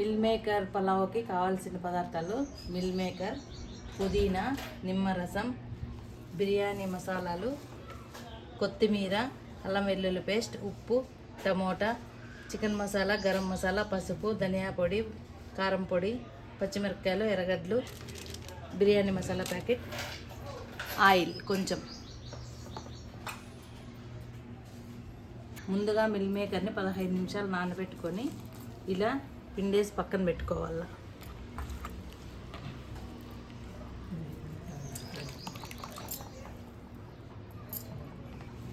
Meal maker పలావ్కి కావాల్సిన పదార్థాలు meal maker పుదీనా నిమ్మరసం బిర్యానీ మసాలాలు కొత్తిమీర అల్లం వెల్లుల్లి పేస్ట్ ఉప్పు టమోటా చికెన్ మసాలా గరం మసాలా పసుపు ధనియా పొడి కారం పొడి పచ్చిమిరపకాయలు ఎర్రగడ్డలు బిర్యానీ మసాలా ప్యాకెట్ ఆయిల్ కొంచెం. ముందుగా మిల్ మేకర్ని పదహైదు నిమిషాలు నానబెట్టుకొని ఇలా పిండేసి పక్కన పెట్టుకోవాలి.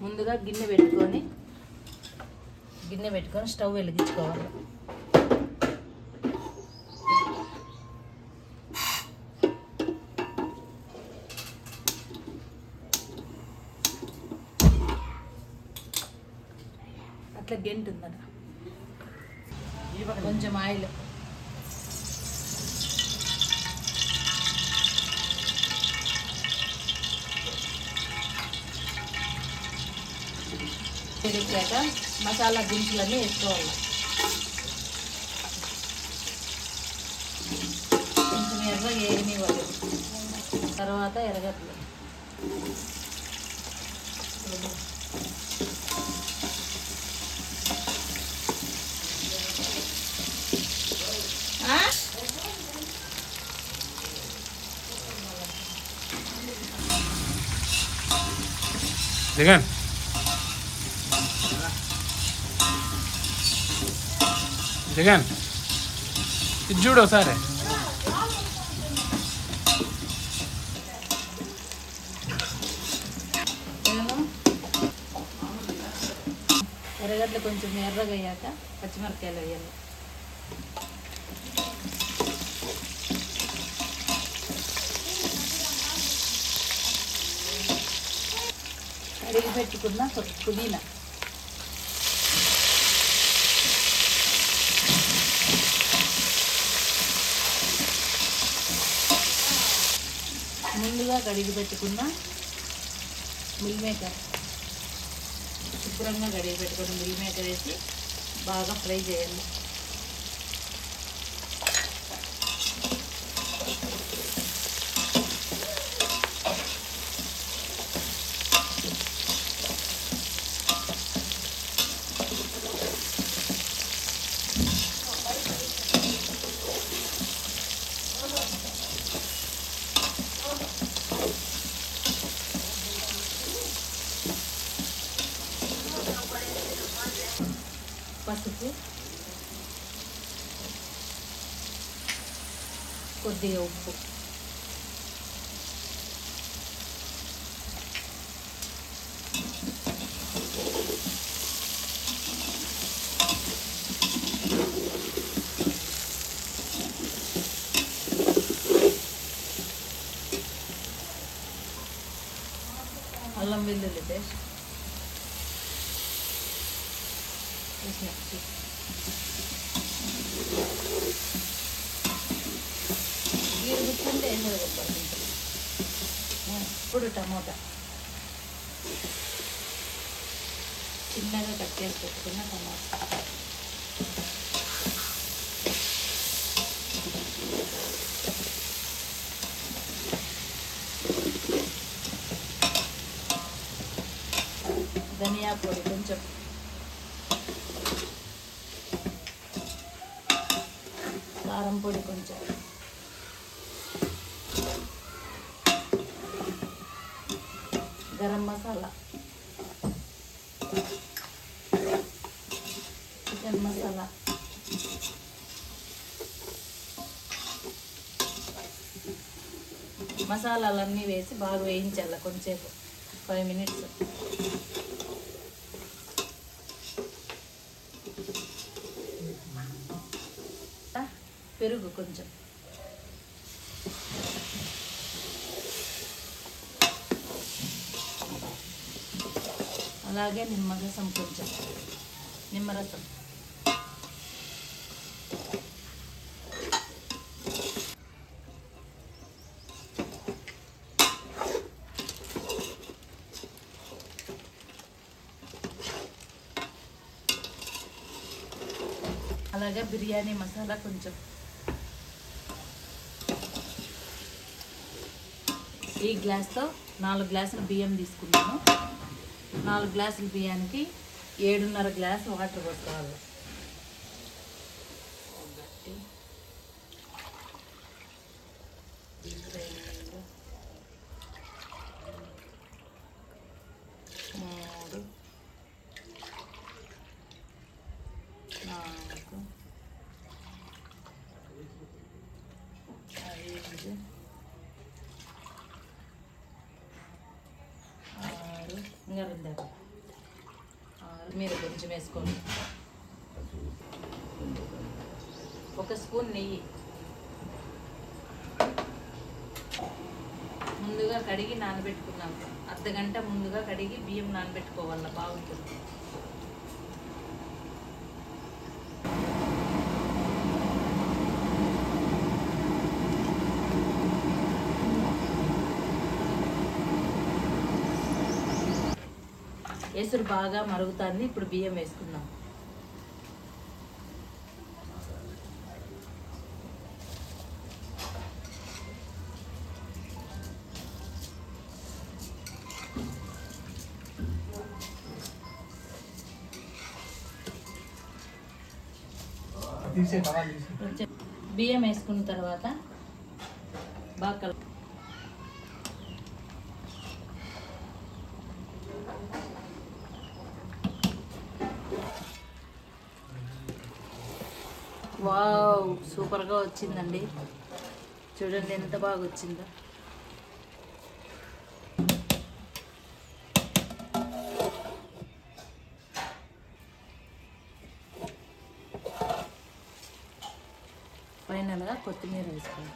ముందుగా గిన్నె పెట్టుకొని గిన్నె పెట్టుకొని స్టవ్ వెలిగించుకోవాలి. అట్లా గెంటుందట కొంచెం ఆయిల్. వేడెక్కాక మసాలా దినుసులన్నీ వేసుకోవాలి. కొంచెం ఎర్ర ఏమివ్వాలి తర్వాత ఎర్రగడ్డలు. దిగండి దిగండి ఇది చూడు ఒకసారి నేను ఎర్రగడ్డలు కొంచెం ఎర్రగా అయ్యాక పచ్చిమిరపకాయలు వేయాలి. కడిగి పెట్టుకున్న పుదీనా. ముందుగా కడిగి పెట్టుకున్న మిల్ మేకర్. శుభ్రంగా కడిగి పెట్టుకున్న మిల్ మేకర్ వేసి బాగా ఫ్రై చేయండి. పసుపు కొద్దిగా ఉప్పు అల్లం వెల్లుల్లి పేస్ట్ వేసినట్టు గీరు గుర్తుంటే వేసేది ఇప్పుడు టమోటా చిన్నగా కట్ చేసి పెట్టుకున్న టమాటా ధనియా పొడి కొంచెం కారం పొడి కొంచెం. గరం మసాలా. చికెన్ మసాలా. మసాలాలన్నీ వేసి బాగా వేయించాలి కొంచెంసేపు. Five minutes. పెరుగు కొంచెం. అలాగే నిమ్మరసం కొంచెం. నిమ్మరసం. అలా చివరగా బిర్యానీ మసాలా కొంచెం. ఈ గ్లాస్తో నాలుగు గ్లాసులు బియ్యం తీసుకున్నాను. నాలుగు గ్లాసుల బియ్యానికి ఏడున్నర గ్లాస్ వాటర్ పోసుకోవాలి. ఆరు ఇంకా మీరు కొంచెం వేసుకోండి. ఒక స్పూన్ నెయ్యి. ముందుగా కడిగి నానబెట్టుకున్నాం. అర్ధ గంట ముందుగా కడిగి బియ్యం నానబెట్టుకోవాల బాగుంటుంది ఎసురు బాగా మరుగుతుంది. ఇప్పుడు బియ్యం వేసుకుందాం. బియ్యం వేసుకున్న తర్వాత బాగా సూపర్గా వచ్చిందండి. చూడండి ఎంత బాగా వచ్చిందో. ఫైనల్గా కొత్తిమీర వేసుకోవాలి.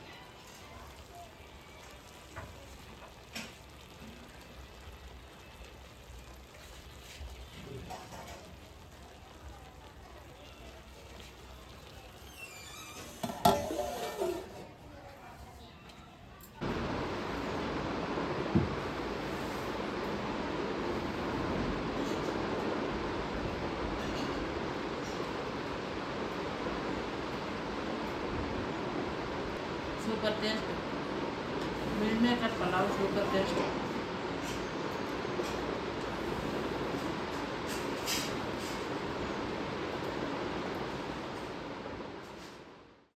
Super taste. मिलने का पुलाव सुपर टेस्ट।